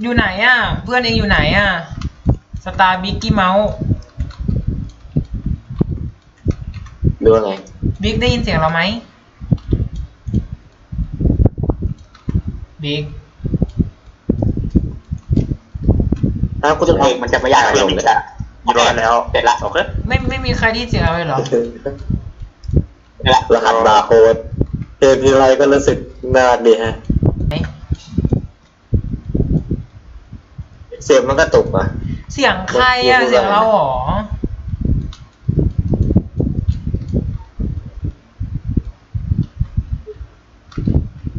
อยู่ไหนอะ เพื่อนเองอยู่ไหนอะ สตาร์บิ๊กกี้เมาส์หรือว่าไงบิ๊กได้ยินเสียงเราไหมบิ๊กถ้ากูจะเพลงมันจะไม่ยากอะไรเลยอะอยู่รอดแล้วเสร็จละโอเคไม่ไม่มีใครได้ยินเสียงเราเลยเหรอเสร็จละรหัสบาร์โค้ดเจอทีไรก็รู้สึกน่ารักดีฮะ ไหน เสียงมันก็ตุกอะ เสียงใครอะพูดอะไรเสียงเราเหรอ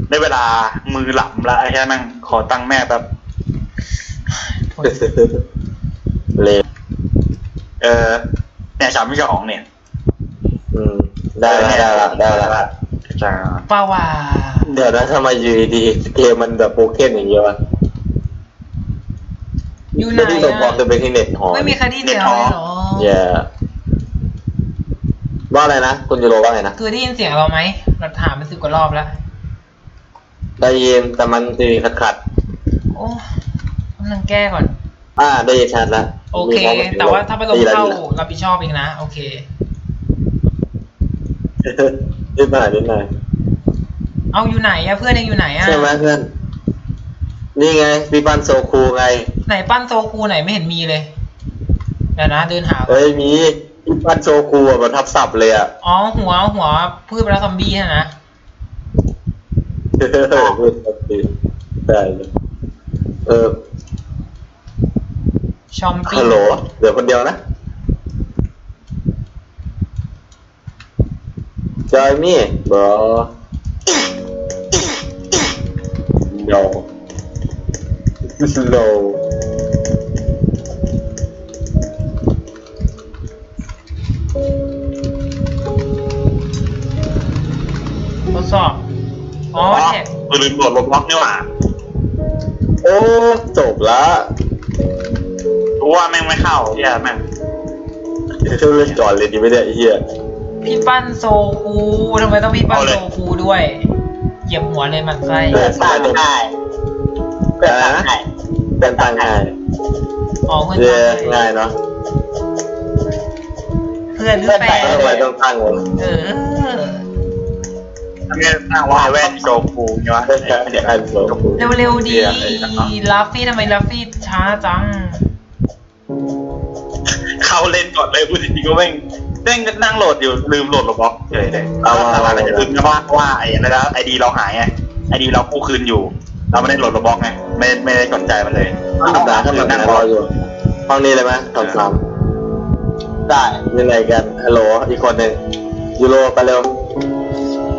ได้เวลามือหลับละไอ้แค่นั่งขอตังค์แม่แบบเลวเออเนี่ยสามพี่เจ้าของเนี่ย อืม ได้ละได้ละได้ละจะป้าว่าเดี๋ยวนะทำไมอยู่ดีๆเกมมันแบบโปรเกนอย่างเงี้ยวะ อยู่ไหนแล้วที่ส่งบอลอะจะไปที่เน็ตหอไม่มีใครได้ยินเสียงเราเลยเหรอเย่ว่าอะไรนะคุณยูโรว่าไงนะคือได้ยินเสียงเราไหมเราถามไปสิบกว่ารอบแล้ว ได้ยินแต่มันจะมีขัดโอ้กำลังแก้ก่อนๆอ่า ได้ยินชัดแล้วโอเคมีความแต่ว่าถ้าพัดลมดีแล้วเข้าดีแล้วรับผิดชอบเองนะ โอเคนิดหน่อยนิดหน่อยเอาอยู่ไหนอะเพื่อนเองอยู่ไหนอะใช่ไหมเพื่อน นี่ไงพี่ปันโซคูไง ไหนปั้นโซคูไหนไม่เห็นมีเลยเดี๋ยวนะเดินหาก่อนเฮ้ยมีพี่ปันโซคูอะแบบทับศัพท์เลยอะอ๋อหัวหัวพืชปลาซอมบี้นะนะเออพูดทับดีได้เลยเออชอมปิ้ฮังลโหลเดี๋ยวคนเดียวนะจอยมี่บอ no no ทดสอ บอ๋อแท็กกูลืมโหลดลบบล็อกนี่หว่าโอ้จบละรู้ว่าแม่งไม่เข้าเฮียแม่งเดี๋ยวเล่นก่อนเลยดีไหมเนี่ยไอ้เหี้ยพี่ปั้นโซคูทำไมต้องพี่ปั้นโซคูด้วยเหยียบหัวเลยหมันไส้ เออสมัยเด็กเพื่อนตั้งง่าย เพื่อนตั้งง่ายอ๋อเพื่อนเรียตั้งง่ายเนาะเพื่อนหรือแฟนทำไมต้องตั้งวะเออทำไมตั้งว่าแว่นโจกูเนี่ยวะเพื่อนตั้งง่ายโซคูเร็วๆดีไอ้นั่นเนาะลัฟฟี่ทำไมลัฟฟี่ช้าจัง เข้าเล่นก่อนเลยพูดจริงๆก็แม่งแม่งนั่งโหลดอยู่ลืมโหลดลบบล็อกเฉยเลยเอาอะไรจะลืมนะว่าว่าไอ้อะไรนะไอดีเราหายไงไอดีเรากู้คืนอยู่ เราไม่ได้โหลดลบบล็อกไง ไม่ไม่ได้สนใจมันเลยธรรมดาธรรมดารออยู่ ห้องนี้เลยไหมสองสามได้ยังไงกัน ฮัลโหล อีกคนหนึ่งยูโรไปเร็ว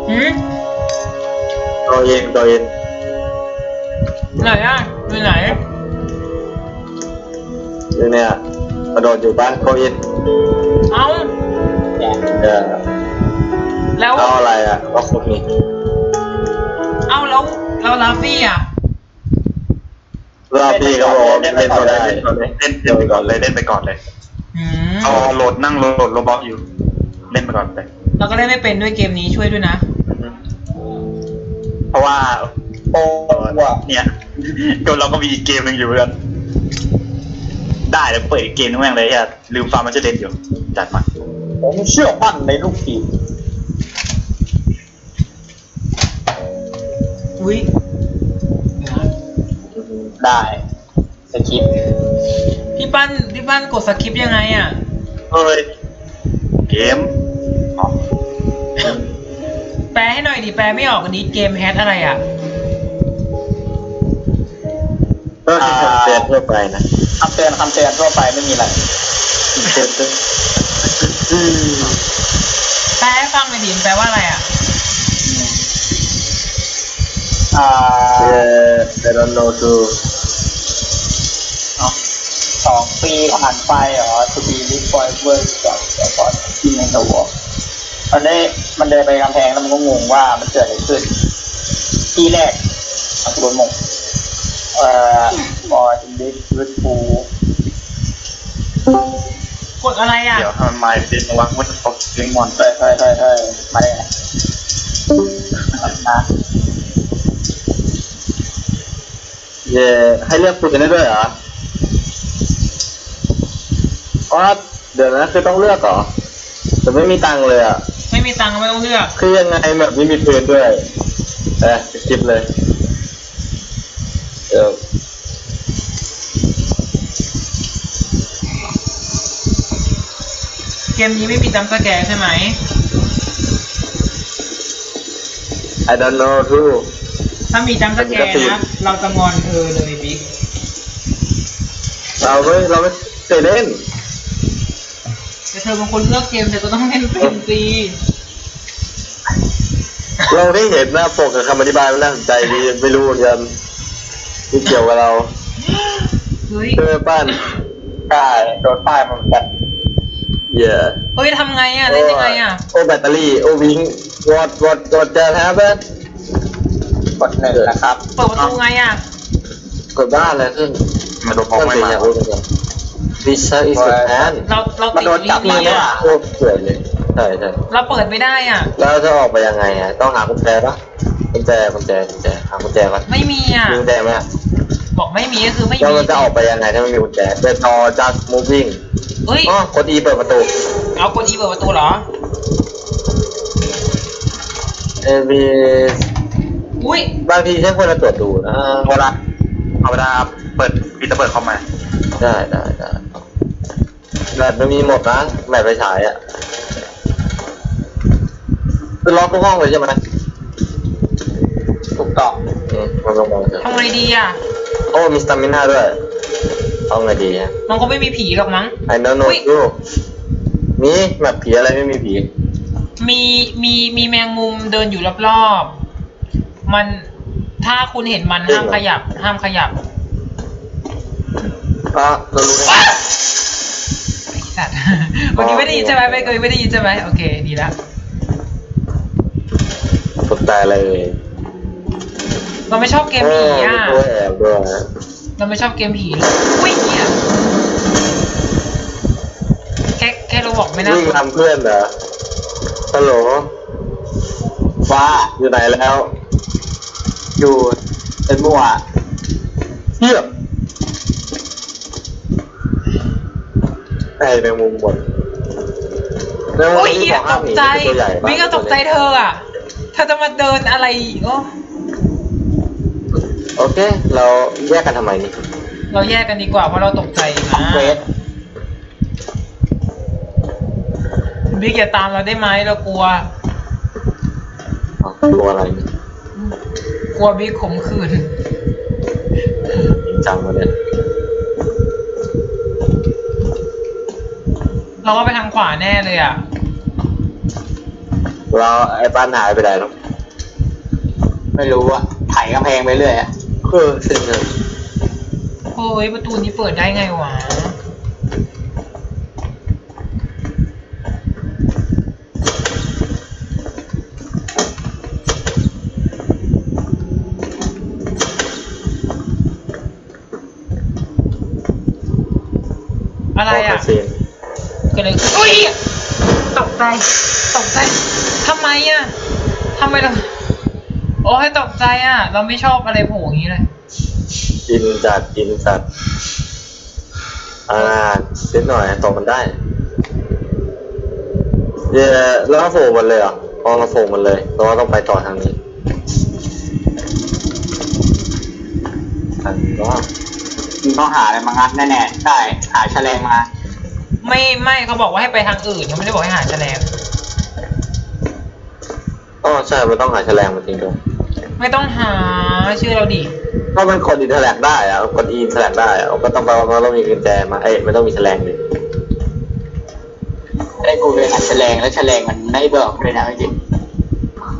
หืมตัวเองตัวเองไหนอะอยู่ไหนอยู่เนี่ยกระโดดอยู่บ้านโคอินเอ้าเออแล้วเอาอะไรอะก็ครบนี่เอ้าแล้ว แล้วลัฟฟี่อะรอบพี่เขาบอกว่าเล่นไม่ได้เล่นเล่นไปก่อนเลยเล่นไปก่อนเลยหืมเอาโหลดนั่งโหลดลบบล็อกอยู่ เล่นไปก่อนเลยเราก็เล่นไม่เป็นด้วยเกมนี้ช่วยด้วยนะ เพราะว่าโอ้ว่าเนี่ยก็เราก็มีอีกเกมหนึ่งอยู่เหมือนกันได้แล้วเปิดอีกเกมนึงแม่งเลยฮะลืมฟาร์มมันจะเล่นอยู่จัดมาผมเชื่อมั่นในลูกทีม อุ้ยเดี๋ยวนะได้สคริปต์พี่ปั้นพี่ปั้นกดสคริปต์ยังไงอะเฮ้ยเกมอ๋อแปลให้หน่อยดิแปลไม่ออกอันนี้เกมแฮทอะไรอะก็คือคำเตือนทั่วไปนะคำเตือนคำเตือนทั่วไปไม่มีอะไรแปลให้ฟังหน่อยดิมันแปลว่าอะไรอะ อ่าเออ I don't know too สองปีผ่านไปเหรอ to be live forever กับแต่ก่อนที่ในตัวมันได้มันเดินไปกำแพงแล้วมันก็งงว่ามันเกิดอะไรขึ้น ที่แรกมันโดนมงเอ่อ for in this with full กดอะไรอะ เดี๋ยวทำไมไม่เป็นวะมันตกเล่นมอนเฮ้ยเฮ้ยเฮ้ยเฮ้ยมาได้ไงนะ เย่ให้เลือกปืนได้ด้วยเหรออ๋อเดี๋ยวนะคือต้องเลือกเหรอแต่ไม่มีตังค์เลยอะ ไม่มีตังค์ไม่ต้องเลือก คือยังไงแบบไม่มีปืนด้วยเออจิบเลยเออเกมนี้ไม่มีจัมป์สแกร์ใช่ไหมไอ don't know too ถ้ามีจัมป์สแกร์นะ เราจะงอนเธอเลยบิ๊กเราไม่เราไม่เคยเล่นแต่เธอเป็นคนเลือกเกมเธอก็ต้องเล่นเป็นสิเราได้เห็นหน้าปกกับคำอธิบายมันน่าสนใจดีไม่รู้เหมือนกันที่เกี่ยวกับเราเฮ้ยเพื่อบ้านใช่โดนป้ายมาเหมือนกันเย่เฮ้ยทำไงอะเล่นยังไงอะ โอ้แบตเตอรี่ โอ้วิงวอดวอดวอดจะแทบเบิ้ลก ดหนึ่งนะครับ เปิดประตูไงอะกดบ้านเลยขึ้นมาโดนบล็อกไม่มาอยากรู้เหมือนกัน Visa is the plan เราเรามันติดโดนจับลิมาฟต์เนี่อะยโคตรสวยเลยใช่ใช่เราเปิดไม่ได้อะ แล้วจะออกไปยังไงอะต้องหากุญแจปะกุญแจกุญแจกุญแจหากุญแจก่อนไม่มีอะ มีกุญแจไหมอะบอกไม่มีก็คือไม่แล้วมีมันจะออกไปยังไงถ้าไม่มีกุญแจ The door just moving เฮ้ย อ๋อกด E เปิดประตู เอากดอีเปิดประตูเหรอเอมีอุ้ยบางทีใช้คนละตรวจดูนะเวลาเอาเวลาเปิดพีจะเปิดคอมมาได้ได้ได้แบตมันมีหมดนะแบตไปฉายอะคือล็อกทุกห้องเลยใช่ไหมถูกต้องอืมมันลงมาเถอะทำไงดีอะ โอ้มีสตามิน่าด้วยเอาไงดีฮะมันก็ไม่มีผีหรอกมั้งไอ้นโนอุ๊ยดูมีแบบผีอะไรไม่มีผี มีมีมีแมงมุมเดินอยู่รอบๆ มันถ้าคุณเห็นมันห้ามขยับ ห้ามขยับเพราะเรารู้ไงสัตว์เมื่อกี้ไม่ได้ยินใช่ไหมไม่เคยไม่ได้ยินใช่ไหมโอเค ดีละตกใจเลยเราไม่ชอบเกมผีอะโตัวแอบด้วยเราไม่ชอบเกมผีเลยอุ้ยเนี่ยแค่แค่เราบอกไม่น่าวิ่งทำเพื่อนเหรอฮัลโหลว่าอยู่ไหนแล้ว อยู่เป็นมั่วเฮียไอ้แมงมุมหมดแมงมุมโอ้ยที่เหี้ยของตห้ามกใจหนีตัวใหญ่ปะวิ่งก็ตกใจเธออะ เธอจะมาเดินอะไรอีกโอ้โอเค เราแยกกันทำไมนี่เราแยกกันดีกว่าเพราะเราตกใจนะเควสบิ๊กอย่าตามเราได้ไหมเรากลัวอ๋อตัวอะไรนี่ กลัวบิ๊กข่มขืนจริงจังวะเนี่ยเราว่าไปทางขวาแน่เลยอะ เราไอ้ป้านหายไปไหนแล้วไม่รู้อะไถกำแพงไปเรื่อยอะเออสิ้นเลยเฮ้ยประตูนี้เปิดได้ไงวะ อะไรอะ ซีน ก็เลยอุ้ยตกใจตกใจทำไมอะทำไมเราโอ้ยตกใจอะ เราไม่ชอบอะไรโผล่อย่างนี้เลยกินจัดกินสัตว์อ่านิดหน่อยตกมันได้เย่แล้วเราโผล่หมันเลยเหรอพอเราโผล่หมันเลยเราต้องไปต่อทางนี้อันก็มึงต้องหาอะไรมางัดแน่ๆใช่หาแฉลงมา ไม่ไม่เขาบอกว่าให้ไปทางอื่นเขาไม่ได้บอกให้หาแฉลงอ๋อใช่มันต้องหาแฉลงมาจริงด้วยไม่ต้องหาเชื่อเราดิถ้ามันกดอินเทอร์แลกได้อะกดอินเทอร์แลกได้อะก็ต้องแปลว่ามันต้องมีกุญแจมาเอ้ยไม่ต้องมีแฉลงดิได้กูไปหาแฉลงแล้วแฉลงมันไม่บอกเลยนะจริง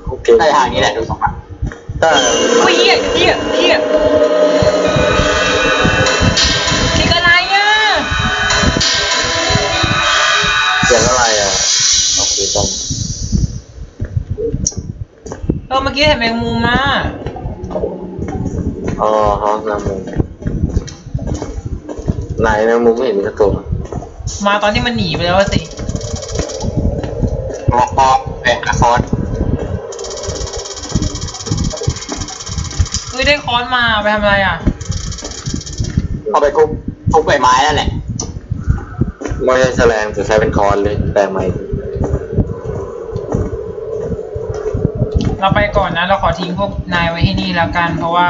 โอเคๆได้ทางนี้แหละดูสองฝั่งถ้าอุ้ยเฮียเฮียเฮีย สียงอะไรอะโอเคต้องเออเมื่อกี้เห็นแมงมุมมาอ๋อฮะแมงมุมไหนแมงมุมไม่เห็นมีสักตัวมาตอนที่มันหนีไปแล้วอะสิล็อกคอเป็นละครเฮ้ยได้ค้อนมาไปทำอะไรอะเอาไปทุบทุบใบไม้นั่นแหละ ไม่ใช่แฉลงแต่ใช้เป็นคอนเลยแต่ไม่เราไปก่อนนะ เราขอทิ้งพวกนายไว้ที่นี่แล้วกัน เพราะว่า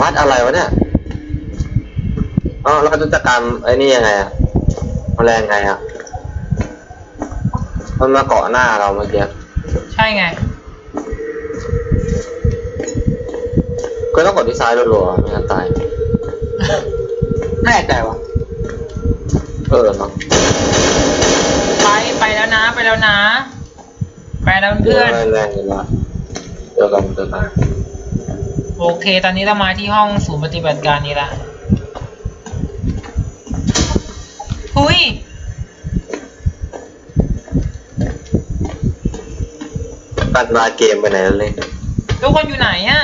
วัดอะไรวะเนี่ยอ๋อเราจะจัดการไอ้นี่ยังไงอะแมลงไงอะมันมาเกาะหน้าเราเมื่อกี้ใช่ไง ก็ต้องกดที่ซ้ายรัวๆไม่งั้นตาย แน่ใจวะเออเนาะไปไปแล้วนะไปแล้วนะ ไปแล้วเพื่เพื่ออนนแรงเลยละเจอกันเจอกันโอเค ตอนนี้เรามาที่ห้องศูนย์ปฏิบัติการนี้ละหุยตัดมาเกมไปไหนแล้วเลยทุกคนอยู่ไหนอะ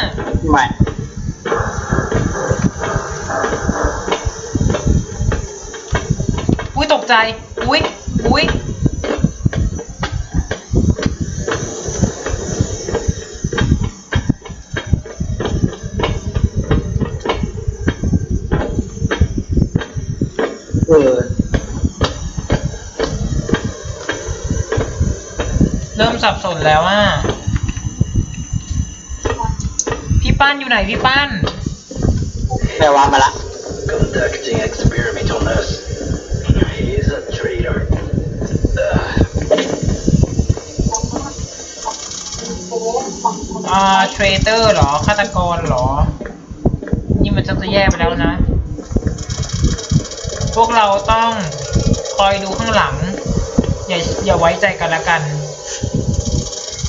ไม่ ตกใจ อุ้ยอุ้ยเออเริ่มสับสนแล้วอะ พี่ปั้นอยู่ไหนพี่ปั้นแปลว่ามาละ conducting experiment on us. อ่าเทรเตอร์เหรอฆาตกรเหรอ นี่มันจะจะแย่ไปแล้วนะ พวกเราต้องคอยดูข้างหลัง อย่าอย่าไว้ใจกันละกัน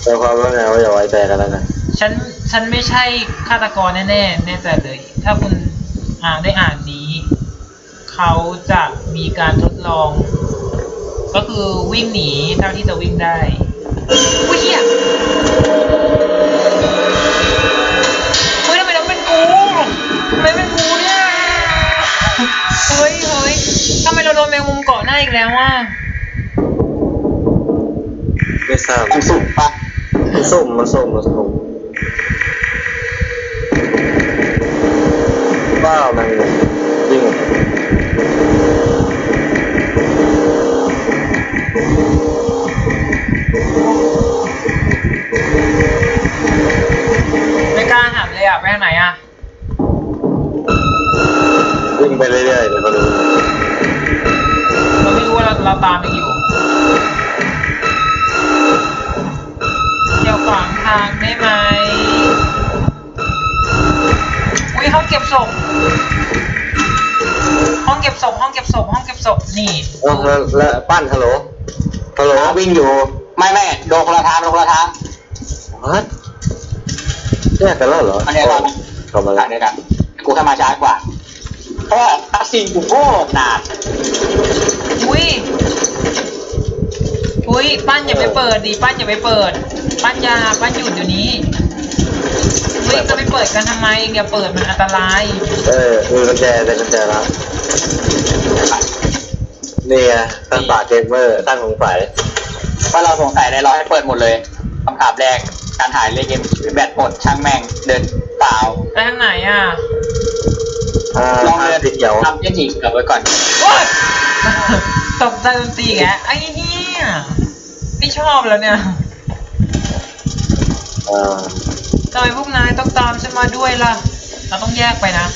แต่ความว่าไงว่าอย่าไว้ใจกันแล้วกันฉันฉันไม่ใช่ฆาตกรแน่ๆแน่ใจเลย ถ้าคุณอ่านได้อ่านนี้ เขาจะมีการทดลอง ก็คือวิ่งหนีเท่าที่จะวิ่งได้ อุ้ยเหี้ย ทำไมเราโดนแมงมุมเกาะหน้าอีกแล้วอะไม่ทราบมันสุกปะมันสุ่มมันสุ่มมันสุ่มบ้ามันยิ่งไม่กล้าหันเลยอะไปทางไหนอะ วิ่งไปเรื่อยๆเดี๋ยวก็รู้เราไม่รู้ว่า เราเราตามไปอยู่เดี๋ยวขวางทางได้ไหมอุ้ยห้องเก็บศพห้องเก็บศพห้องเก็บศพห้องเก็บศพนี่แล้วแล้วแล้วปั้นฮัลโหลฮัลโหลวิ่งอยู่ ไม่ไม่โดนคนละทางโดนคนละทางวัดแยกกันแล้วเหรออันเนี้ยเรากลับมาทาแล้วงเดียวกันกูแค่มาช้ากว่า เพราะว่าคัสซีนกูโคตรนานอุ้ยอุ้ยปั้นอย่าไปเปิดดิปั้นอย่าไปเปิด ปั้นอยาปั้นหยุดเดี๋ยวนี้อุ้ยจะไปเปิดกันทำไมอย่าเปิดมันอันตราย เออมีกุญแจได้กุญแจแล้วนี่ไงตั้งปากเกมเมอร์ตั้งสงสัยว่าเราสงสัยอะไรเราให้เปิดหมดเลยคำถามแรกการถ่ายเล่นเกมแบตหมดช่างแม่งเดินเปล่าไปทางไหนอะ อ่าลองเดินสีเขียวทำเจนจีเกือบไว้ก่อนโอ๊ยตกใจดนตรีแกไอ้เหี้ยไม่ชอบแล้วเนี่ยอ่าทำไมพวกนายต้องตามฉันมาด้วยล่ะ เราต้องแยกไปนะ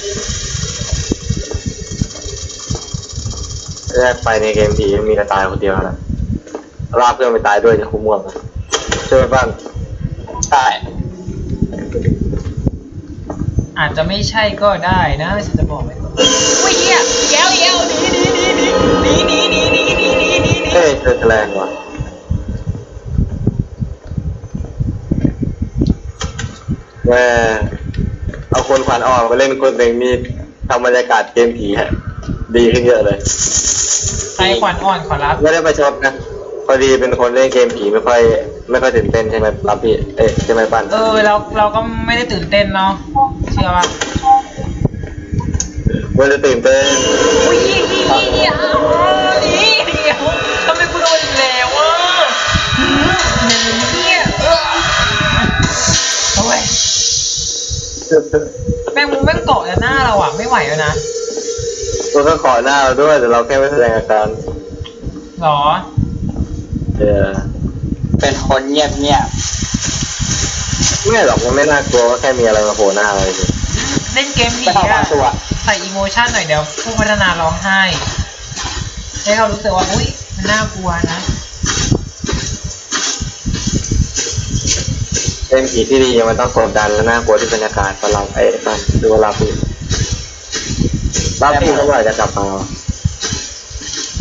แรกไปในเกมผีมีแต่ตายคนเดียวนะลากเพื่อนไปตายด้วยจะคุ้มม่วงนะใช่ไหมบ้างใช่ อาจจะไม่ใช่ก็ได้นะฉันจะบอกไว้ก่อนอุ้ยเหี้ยแย้วแย้วหนีหนีหนีหนีหนีหนีหนีหนีหนีหนีหนีเฮ้ยเจอแฉลงว่ะแม่เอาคนขวัญอ่อนไปเล่นคนหนึ่งนี่ทำบรรยากาศเกมผีฮะ ดีขึ้นเยอะเลย ใครขวัญอ่อนขอรับ ไม่ได้ไปชดนะ พอดีเป็นคนเล่นเกมผีไม่ค่อย ไม่ค่อยตื่นเต้นใช่ไหมรับพี่ เอ๊ะใช่ไหมปั้นเออเราเราก็ไม่ได้ตื่นเต้นเนาะ ชื่อป่ะไม่ได้ตื่นเต้นอุ้ยเหี้ยเหี้ยเหี้ยเดี๋ยวทำไมกูโดนอีกแล้วอะหืมเหี้ยเออโอ้ยแมงมุมแม่งเกาะแต่หน้าเราอะไม่ไหวแล้วนะตัวก็ขอหน้าเราด้วยแต่เราแค่ไม่แสดงอาการหรอ เออเป็นคนเงียบเงียบ ไม่หรอกมันไม่น่ากลัวว่าแค่มีอะไรมาโผล่หน้าเราเลยเล่นเกมๆผีไม่เข้าบาอะงตัวใส่อีโมชันหน่อยเดี๋ยวผู้พัฒนาร้องไห้ ให้เขารู้สึกว่าอุ้ยมันน่ากลัวนะเป็นผีที่ดีมันต้องกดดันและน่ากลัวที่บรรยากาศตอนเราไอ้ตอนดูเวลาผีรอบผีก็ว่าจะกลับมา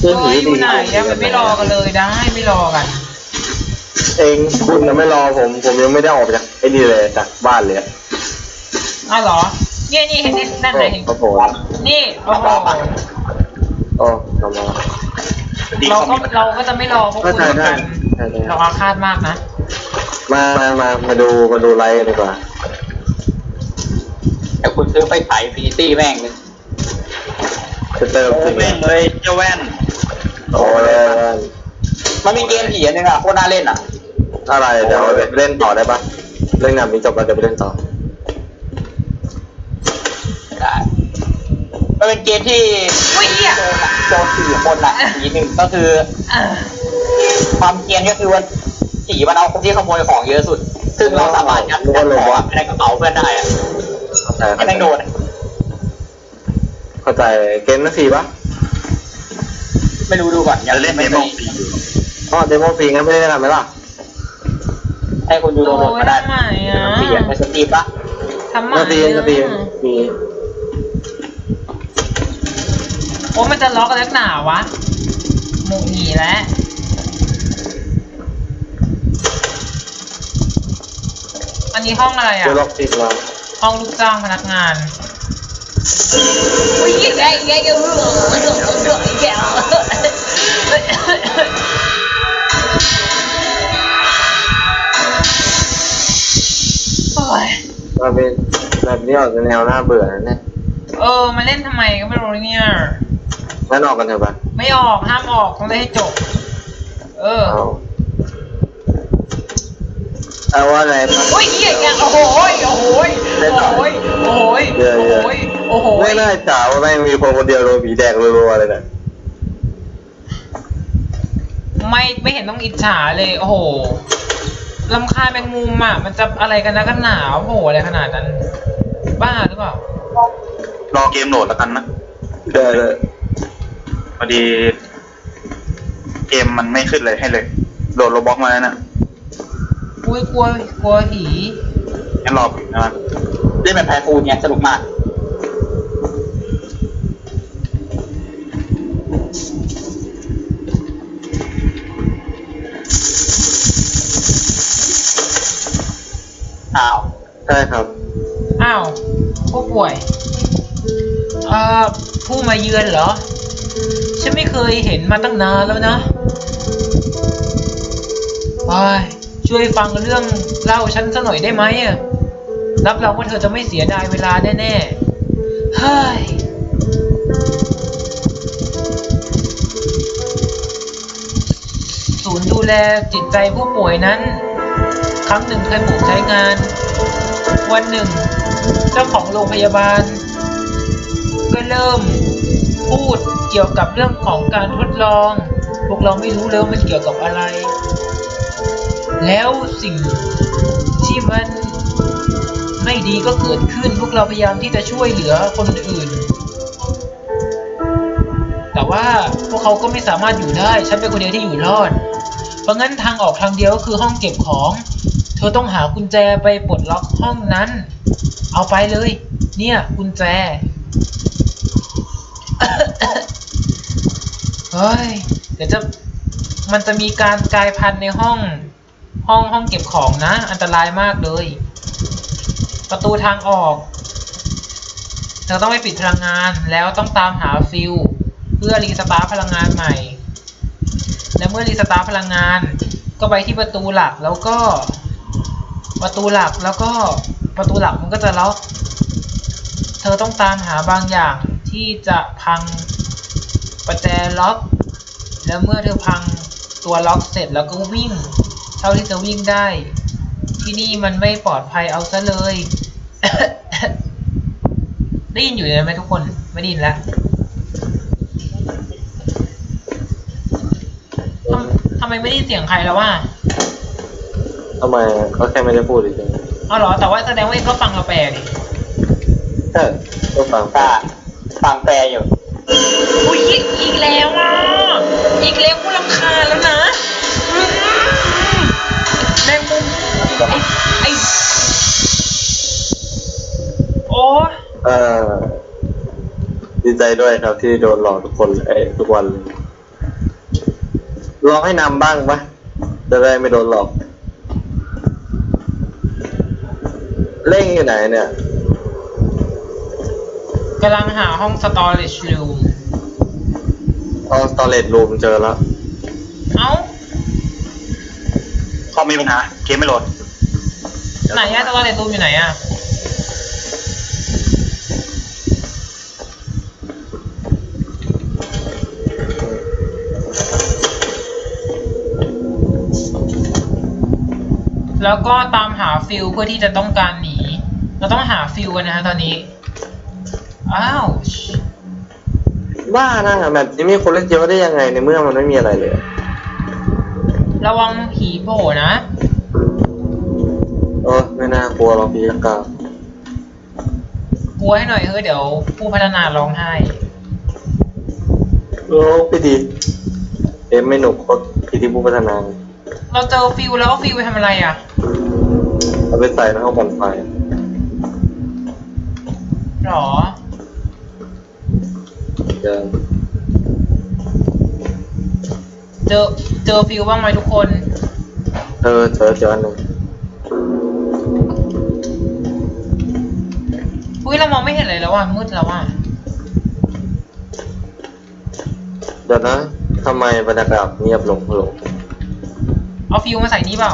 เอออยู่ไหนอะมันไม่รอกันเลยได้ไม่รอกัน เองคุณนะไม่รอผม ผมยังไม่ได้ออกจากไอ้นี่เลยจากบ้านเลยอะอ้าวเหรอเนี่ยนี่เห็นนี่นั่นไหนเห็นโอ้โหนี่โอ้โหโอ้ทำมาดีเราเขาก็มีปัญหาเราก็จะไม่รอพวกคุณเหมือนกันใช่ใช่เราอาฆาตมากนะ มามามามาดูมาดูไลฟ์กันดีกว่าแต่คุณซื้อไปไถพีซี่แม่งเลยจะเติมโอ้จริงแม่งเลยเจ้าแว่นโอ้ยมันมีเกมผีอันนึงอะโคตรน่าเล่นอะ อะไรเดี๋ยวไปเล่นต่อได้ปะเรื่องงานมีจบแล้วเดี๋ยวไปเล่นต่อได้มันเป็นเกมที่อุ้ยเหี้ยโดนอะโดนสี่คนอะผีหนึ่งก็คือ อะความเกรียนก็คือว่าผีมันเอาคนที่ขโมยของเยอะสุด ซึ่งเราสามารถยัดยัดของอะในกระเป๋าเพื่อนได้อะเข้าใจไม่ต้องโดนอะเข้าใจเกมนั่นฟรีปะไม่รู้ดูก่อนจะเล่นเดโมฟรีอยู่อ๋อเดโมฟรีงั้นไม่ได้เล่นกันไหมล่ะ ให้คุณดูโดโอ้นยก็ได้ทำไมอะเปลี่ยนไปสตรีมปะทำไมนาทีนาทีอะมีโอ้มันจะล็อกกันนักหนาวะหมุกหนีแล้วอันนี้ห้องอะไรอะตัวล็อกติดเราห้องลูกจ้างพนักงานอุ้ยแกแกแกรู้เหรอ มันเป็นแบบนี้ออกจะแนวน่าเบื่อนะเนี่ยเออมาเล่นทำไมก็ไม่รู้เนี่ย งั้นออกกันเถอะปะไม่ออกห้ามออกต้องเล่นให้จบ เออเอาเอาว่าไงปะ โอ้ยเหี้ยอย่างโอ้โหยโอ้โหยโอ้โหยโอ้โหยเดี๋ยวโอ้เดี๋ยวโหยโอ้โหยไม่น่าจ๋าว่าแม่งมีคนคนเดียวโดนผีแดกรัวๆเลยนะไม่ไม่เห็นต้องอิจฉาเลย โอ้โห ลำคาญแมงมุมอะ มันจะอะไรกันนะกันหนาวโอ้โหอะไรขนาดนั้น บ้าหรือเปล่า รอเกมโหลดแล้วกันนะเดี๋ยวเดี๋ยวพอดี เกมมันไม่ขึ้นเลยให้เลย โหลดโรบ็อกมาแล้วนะอุ้ยกลัวกลัวผีงั้นรอนะเล่นแบบไพฟูนเนี่ยสนุกมาก อ้าว ใช่ครับ อ้าวผู้ป่วยเอ่อผู้มาเยือนเหรอ ฉันไม่เคยเห็นมาตั้งนานแล้วนะไปช่วยฟังเรื่องเล่าฉันสักหน่อยได้ไหมอะรับรองว่าเธอจะไม่เสียดายเวลาแน่ๆเฮ้ยศูนย์ดูแลจิตใจผู้ป่วยนั้น ครั้งหนึ่งเคยปลูกใช้งาน วันหนึ่ง เจ้าของโรงพยาบาล ก็เริ่มพูดเกี่ยวกับเรื่องของการทดลอง พวกเราไม่รู้เลยมันเกี่ยวกับอะไร แล้วสิ่งที่มันไม่ดีก็เกิดขึ้น พวกเราพยายามที่จะช่วยเหลือคนอื่น แต่ว่าพวกเขาก็ไม่สามารถอยู่ได้ ฉันเป็นคนเดียวที่อยู่รอด เพราะงั้นทางออกทางเดียวก็คือห้องเก็บของ เธอต้องหากุญแจไปปลดล็อกห้องนั้น เอาไปเลย เนี่ยกุญแจ เฮ้ย เดี๋ยวจะ มันจะมีการกลายพันธุ์ในห้อง ห้องห้องเก็บของนะ อันตรายมากเลย ประตูทางออกเธอต้องไปปิดพลังงานแล้วต้องตามหาฟิลเพื่อรีสตาร์ทพลังงานใหม่ และเมื่อรีสตาร์ทพลังงาน ก็ไปที่ประตูหลักแล้วก็ ประตูหลักแล้วก็ประตูหลักมันก็จะล็อก เธอต้องตามหาบางอย่างที่จะพังประแจล็อก แล้วเมื่อเธอพังตัวล็อกเสร็จแล้วก็วิ่ง เท่าที่จะวิ่งได้ ที่นี่มันไม่ปลอดภัยเอาซะเลย ได้ยินอยู่เลยไหมทุกคน ไม่ได้ยินแล้วทำทำไมไม่ได้เสียงใครแล้วว่า ทำไมเขาแค่ไม่ได้พูดเฉยอ๋อเหรอ แต่ว่าแสดงว่าก็ฟังเราแปลดิๆใช่ก็ฟังกาฟังแปลอยู่ อุ้ยอีกแล้วอะ อีกแล้วกูรำคาญแล้วนะอืมแมงมุมไอ้ไอ้โอ้ยเออดีใจด้วยครับที่โดนหลอกทุกคนไอ้ยทุกวันเลยลองให้นำบ้างปะจะได้ไม่โดนหลอก เล่งอยู่ไหนเนี่ยกำลังหาห้อง storage room เอาสตอเรจรูมเจอแล้ว เอ้าข้อมีปัญหาเกมไม่โหลดไหนอะ storage room อยู่ไหนอะแล้วก็ตามหาฟิลเพื่อที่จะต้องการหนี เราต้องหาฟิลกันนะฮะตอนนี้ อ้าว บ้านะแบบนี้มีคนเล่นเยอะได้ยังไงในเมื่อมันไม่มีอะไรเลย ระวังผีโผล่นะ เออไม่น่ากลัวหรอกพี่กากกลัวให้หน่อยเฮ้ยเดี๋ยว ผู้พัฒนาร้องไห้โอ้พี่ดีเอ็มไม่หนุกโคตรพี่ที่ผู้พัฒนา เราเจอฟิลแล้วฟิลไปทำอะไรอะ เอาไปใส่ในห้องบอนไฟ หรอเจอเจอเจอฟิลบ้างไหมทุกคน เออเจอเจออันหนึ่งอุ้ยเรามองไม่เห็นเลยแล้วอะมืดแล้วอะเดี๋ยวนะทำไมบรรยากาศเงียบลงลงเอาฟิลมาใส่นี่เปล่า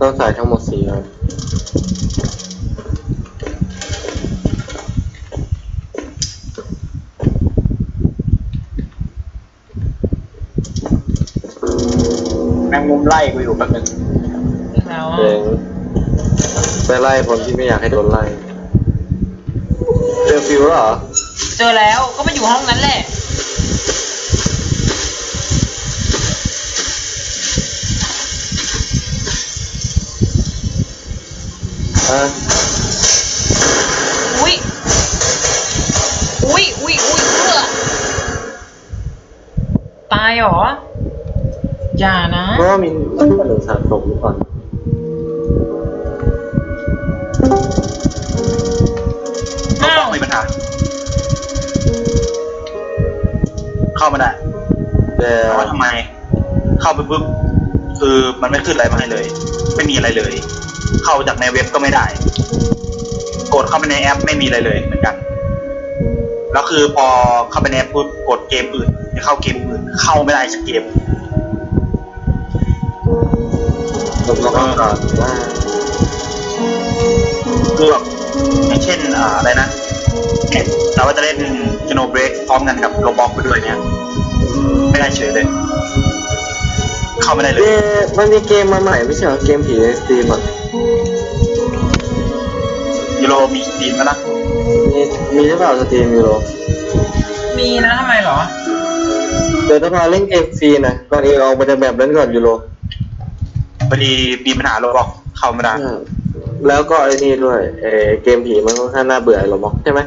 ต้องใส่ทั้งหมดสี่ครั งมุมไล่กูอยู่แป๊บนึงแล้วอะเองไปไล่คนที่ไม่อยากให้โดนไล่เจอฟิวแล้วเหรอเจอแล้วก็มาอยู่ห้องนั้นแหละอะอุ้ยอุ้ยอุ้ยอุ้ยเพื่อตายเหรอ อย่านะ เพราะว่ามีหนึ่งสะสมหรือเปล่าก็อ้าวมีปัญหา เข้ามาได้แต่แต่ว่าทำไม เข้าไปปุ๊บคือมันไม่ขึ้นอะไรมาให้เลย ไม่มีอะไรเลย เข้าจากในเว็บก็ไม่ได้ กดเข้าไปในแอปไม่มีอะไรเลยเหมือนกัน แล้วคือพอเข้าไปในแอปปุ๊บกดเกมอื่นจะเข้าเกมอื่น เข้าไม่ได้สักเกม ผมลองอ่านว่าคือแบบอย่างเช่นอ่าอะไรนะเนี่ยเราว่าจะเล่นจโนเบรกพร้อมกันกับโรบอกไปด้วยเนี่ยไม่ได้เฉยเลยเข้าไม่ได้เลเอ๊ยะมันมีเกมมาใหม่ไม่ใช่เหรอเกมผีในสตรีมอะยูโรมีสตรีมไหมล่ะมีมีหรือเปล่าสตรีมยูโรมีนะทำไมเหรอเดี๋ยวจะพาเล่นเกมฟรีนะก่อนอื่นเอาไปจากแบบนั้นก่อนยูโรพ อดีมีปัญหาโรบอกเข้าไม่ได้แล้วก็ไอ้นี่ด้วยเอเกมผีมันค่อนข้างน่าเบื่อไอ้เราบอกใช่ไหม